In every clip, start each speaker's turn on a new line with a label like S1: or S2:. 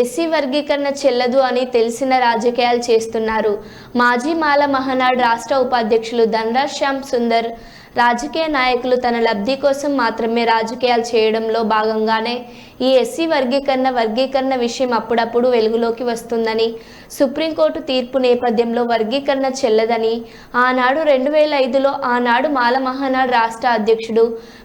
S1: SC వర్గీకరణ చెల్లదు అని తెలిసిన రాజకీయాలు చేస్తున్నారు. మాజీ మాల మహానాడు రాష్ట్ర ఉపాధ్యక్షులు ధనరాజ్ శ్యామ్ సుందర్ రాజకీయ నాయకులు తన లబ్ధి కోసం మాత్రమే రాజకీయాలు చేయడంలో భాగంగానే ఈ ఎస్సీ వర్గీకరణ వర్గీకరణ విషయం అప్పుడప్పుడు వెలుగులోకి వస్తుందని సుప్రీంకోర్టు తీర్పు నేపథ్యంలో వర్గీకరణ చెల్లదని ఆనాడు రెండు వేల ఐదులో ఆనాడు మాల మహానాడు రాష్ట్ర అధ్యక్షుడు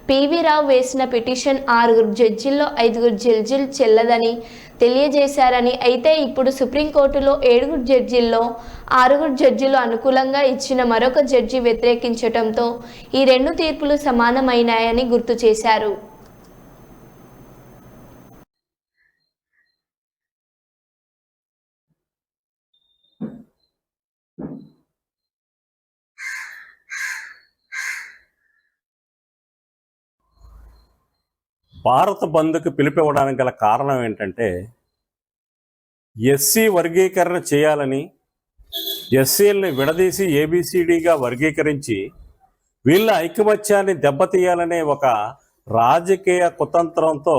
S1: పివి రావు వేసిన పిటిషన్ ఆరుగురు జడ్జిల్లో ఐదుగురు జడ్జిలు చెల్లదని తెలియజేశారని అయితే ఇప్పుడు సుప్రీంకోర్టులో ఏడుగురు జడ్జీల్లో ఆరుగురు జడ్జిలు అనుకూలంగా ఇచ్చిన మరొక జడ్జి వ్యతిరేకించడంతో ఈ రెండు తీర్పులు సమానమైనాయని గుర్తు చేశారు.
S2: భారత బంద్కు పిలిపివ్వడానికి గల కారణం ఏంటంటే ఎస్సీ వర్గీకరణ చేయాలని ఎస్సీలని విడదీసి ఏబిసిడిగా వర్గీకరించి వీళ్ళ ఐకమత్యాన్ని దెబ్బతీయాలనే ఒక రాజకీయ కుతంత్రంతో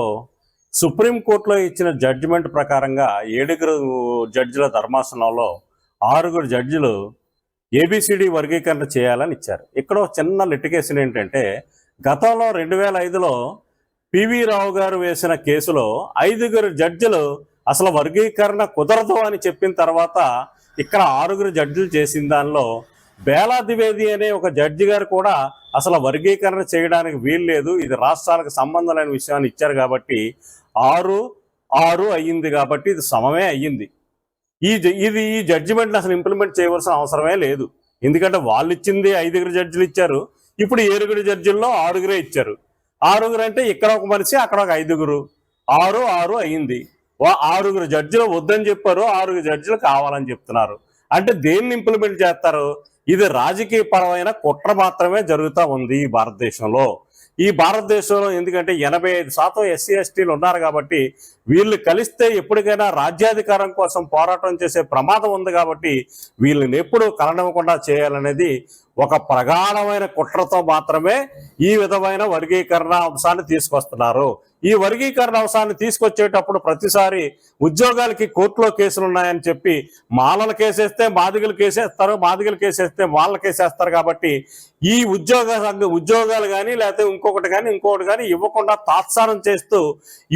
S2: సుప్రీంకోర్టులో ఇచ్చిన జడ్జిమెంట్ ప్రకారంగా ఏడుగురు జడ్జిల ధర్మాసనంలో ఆరుగురు జడ్జిలు ఏబిసిడి వర్గీకరణ చేయాలని ఇచ్చారు. ఇక్కడ చిన్న లిటికేషన్ ఏంటంటే గతంలో రెండు వేల ఐదులో పివి రావు గారు వేసిన కేసులో ఐదుగురు జడ్జిలు అసలు వర్గీకరణ కుదరదు అని చెప్పిన తర్వాత ఇక్కడ ఆరుగురు జడ్జిలు చేసిన దానిలో బేలా ద్వివేది అనే ఒక జడ్జి గారు కూడా అసలు వర్గీకరణ చేయడానికి వీలు లేదు. ఇది రాష్ట్రాలకు సంబంధం లేని విషయాన్ని ఇచ్చారు కాబట్టి ఆరు ఆరు అయ్యింది కాబట్టి ఇది సమమే అయ్యింది. ఈ జ- ఇది ఈ జడ్జిమెంట్ని అసలు ఇంప్లిమెంట్ చేయవలసిన అవసరమే లేదు. ఎందుకంటే వాళ్ళు ఇచ్చింది ఐదుగురు జడ్జిలు ఇచ్చారు. ఇప్పుడు ఏడుగురు జడ్జిల్లో ఆరుగురే ఇచ్చారు. ఆరుగురు అంటే ఇక్కడ ఒక మనిషి అక్కడ ఒక ఐదుగురు. ఆరు ఆరు అయింది. ఆరుగురు జడ్జిలు వద్దని చెప్పారు ఆరుగురు జడ్జిలు కావాలని చెప్తున్నారు. అంటే దేన్ని ఇంప్లిమెంట్ చేస్తారు? ఇది రాజకీయ పరమైన కుట్ర మాత్రమే జరుగుతూ ఉంది ఈ భారతదేశంలో. ఈ భారతదేశంలో ఎందుకంటే ఎనభై ఐదు శాతం ఎస్సీ ఎస్టీలు ఉన్నారు కాబట్టి వీళ్ళు కలిస్తే ఎప్పటికైనా రాజ్యాధికారం కోసం పోరాటం చేసే ప్రమాదం ఉంది కాబట్టి వీళ్ళని ఎప్పుడు కలనివ్వకుండా చేయాలనేది ఒక ప్రగాఢమైన కుట్రతో మాత్రమే ఈ విధమైన వర్గీకరణ అంశాన్ని తీసుకొస్తున్నారు. ఈ వర్గీకరణ అవసరాన్ని తీసుకొచ్చేటప్పుడు ప్రతిసారి ఉద్యోగాలకి కోర్టులో కేసులు ఉన్నాయని చెప్పి మాలల కేసేస్తే మాదిగలు కేసేస్తారు మాదిగలు కేసేస్తే మాలలు కేసేస్తారు కాబట్టి ఈ ఉద్యోగ సంఘ- ఉద్యోగాలు కానీ లేకపోతే ఇంకొకటి కానీ ఇంకొకటి కానీ ఇవ్వకుండా తాత్సారం చేస్తూ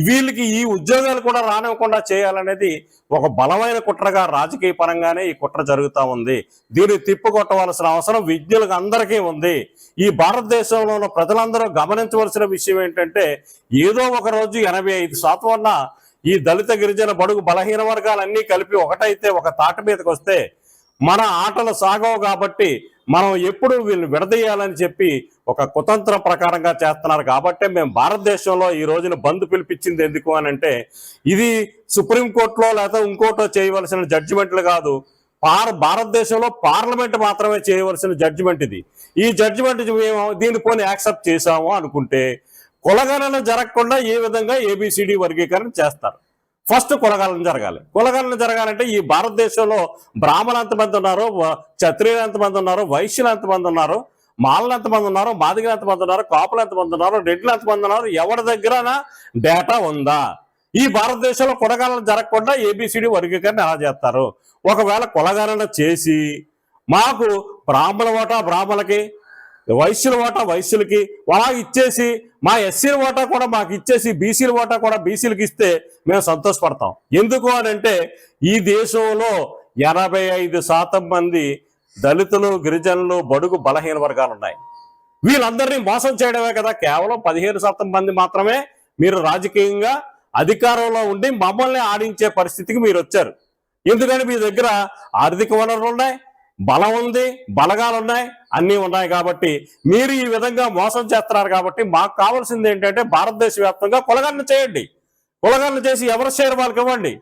S2: వీళ్ళకి ఈ ఉద్యోగాలు కూడా రానివ్వకుండా చేయాలనేది ఒక బలమైన కుట్రగా రాజకీయ పరంగానే ఈ కుట్ర జరుగుతూ ఉంది. దీన్ని తిప్పుకొట్టవలసిన అవసరం విద్యులకు అందరికీ ఉంది. ఈ భారతదేశంలో ఉన్న ప్రజలందరూ గమనించవలసిన విషయం ఏంటంటే ఏదో ఒక రోజు ఎనభై ఐదు శాతం అన్న ఈ దళిత గిరిజన బడుగు బలహీన వర్గాలన్నీ కలిపి ఒకటైతే ఒక తాట మీదకి వస్తే మన ఆటలు సాగవు కాబట్టి మనం ఎప్పుడు వీళ్ళు విడదీయాలని చెప్పి ఒక కుతంత్ర ప్రకారంగా చేస్తున్నారు కాబట్టి మేము భారతదేశంలో ఈ రోజున బంద్ పిలిపించింది ఎందుకు అని అంటే ఇది సుప్రీంకోర్టులో లేదా ఇంకోటో చేయవలసిన జడ్జిమెంట్లు కాదు. పార్ భారతదేశంలో పార్లమెంట్ మాత్రమే చేయవలసిన జడ్జిమెంట్ ఇది. ఈ జడ్జిమెంట్ మేము దీనికొని పోనీ యాక్సెప్ట్ చేశాము అనుకుంటే కులగణన జరగకుండా ఏ విధంగా ఏబిసిడి వర్గీకరణ చేస్తారు? ఫస్ట్ కులగణన జరగాలి. కులగణన జరగాలంటే ఈ భారతదేశంలో బ్రాహ్మణులు ఎంతమంది ఉన్నారు క్షత్రియులు ఎంతమంది ఉన్నారు వైశ్యులు ఎంతమంది ఉన్నారు మాలలు ఎంతమంది ఉన్నారు మాదిగలు ఎంతమంది ఉన్నారు కాపులు ఎంతమంది ఉన్నారు రెడ్లు ఎంతమంది ఉన్నారు ఎవరి దగ్గర డేటా ఉందా? ఈ భారతదేశంలో కులగణన జరగకుండా ఏబిసిడి వర్గీకరణ ఎలా చేస్తారు? ఒకవేళ కులగణన చేసి మాకు బ్రాహ్మణ ఓటా బ్రాహ్మణులకి వైశ్యుల ఓటా వైశ్యులకి అలా ఇచ్చేసి మా ఎస్సీల ఓటా కూడా మాకు ఇచ్చేసి బీసీల ఓటా కూడా బీసీలకు ఇస్తే మేము సంతోషపడతాం. ఎందుకు అని అంటే ఈ దేశంలో ఎనభై ఐదు శాతం మంది దళితులు గిరిజనులు బడుగు బలహీన వర్గాలు ఉన్నాయి. వీళ్ళందరినీ మోసం చేయడమే కదా కేవలం పదిహేను శాతం మంది మాత్రమే మీరు రాజకీయంగా అధికారంలో ఉండి మమ్మల్ని ఆడించే పరిస్థితికి మీరు వచ్చారు. ఎందుకని మీ దగ్గర ఆర్థిక వనరులు ఉన్నాయి బలం ఉంది బలగాలు ఉన్నాయి అన్నీ ఉన్నాయి కాబట్టి మీరు ఈ విధంగా మోసం చేస్తున్నారు కాబట్టి మాకు కావాల్సింది ఏంటంటే భారతదేశ వ్యాప్తంగా కులగన్న చేయండి. కులగన్న చేసి ఎవరి షేర్ వాళ్ళకి ఇవ్వండి.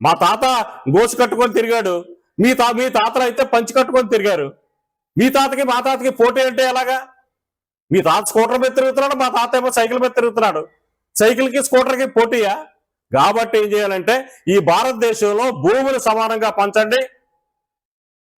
S2: మా తాత గోసు కట్టుకొని తిరిగాడు. మీ తా మీ తాతలు అయితే పంచి కట్టుకొని తిరిగారు. మీ తాతకి మా తాతకి పోటీ అంటే ఎలాగా? మీ తాత స్కూటర్ మీద తిరుగుతున్నాడు మా తాత ఏమో సైకిల్ మీద తిరుగుతున్నాడు. సైకిల్కి స్కూటర్కి పోటీయా? కాబట్టి ఏం చేయాలంటే ఈ భారతదేశంలో భూములు సమానంగా పంచండి.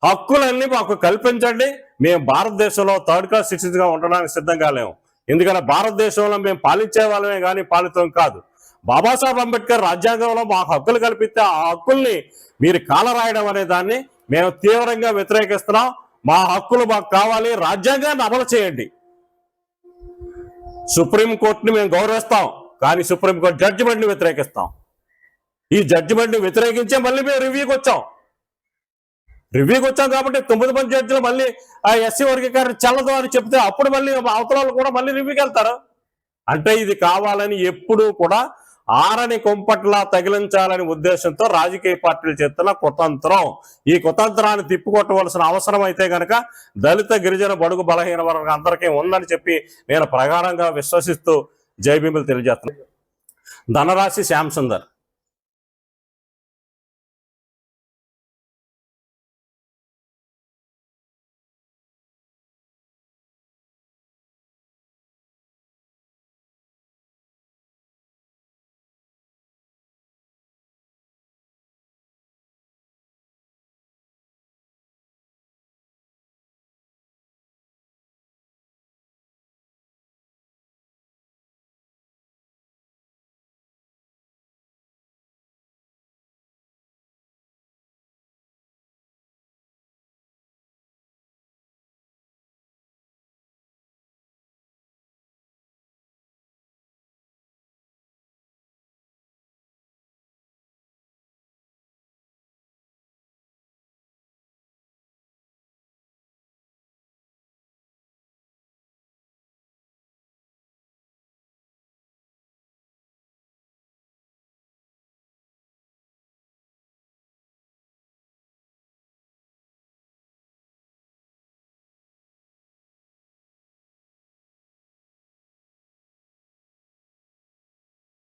S2: హక్కులన్నీ మాకు కల్పించండి. మేము భారతదేశంలో థర్డ్ క్లాస్ సిటిజన్గా ఉండడానికి సిద్ధంగా లేము. ఎందుకంటే భారతదేశంలో మేము పాలించే వాళ్ళమే కానీ పాలితం కాదు. బాబాసాహెబ్ అంబేద్కర్ రాజ్యాంగంలో మాకు హక్కులు కల్పిస్తే ఆ హక్కుల్ని మీరు కాలరాయడం అనే దాన్ని మేము తీవ్రంగా వ్యతిరేకిస్తున్నాం. మా హక్కులు మాకు కావాలి. రాజ్యాంగాన్ని అమలు చేయండి. సుప్రీంకోర్టుని మేము గౌరవిస్తాం. కానీ సుప్రీంకోర్టు జడ్జిమెంట్ని వ్యతిరేకిస్తాం. ఈ జడ్జిమెంట్ని వ్యతిరేకించే మళ్ళీ మేము రివ్యూకి వచ్చాం. రివ్యూకి వచ్చాం కాబట్టి తొమ్మిది మంది జడ్జిలు మళ్ళీ ఆ ఎస్సీ వర్గీకరణ చల్లదు అని చెప్తే అప్పుడు మళ్ళీ అవతలాలు కూడా మళ్ళీ రివ్యూకి వెళ్తారు. అంటే ఇది కావాలని ఎప్పుడూ కూడా ఆరని కొంపట్లా తగిలించాలని ఉద్దేశంతో రాజకీయ పార్టీలు చేస్తున్న కుతంత్రం. ఈ కుతంత్రాన్ని తిప్పికొట్టవలసిన అవసరం అయితే గనక దళిత గిరిజన బడుగు బలహీన వర్గం అందరికీ ఉందని చెప్పి నేను ప్రగాఢంగా విశ్వసిస్తూ జయభీములు తెలియజేస్తున్నాను. ధనరాశి శ్యామ్ సుందర్.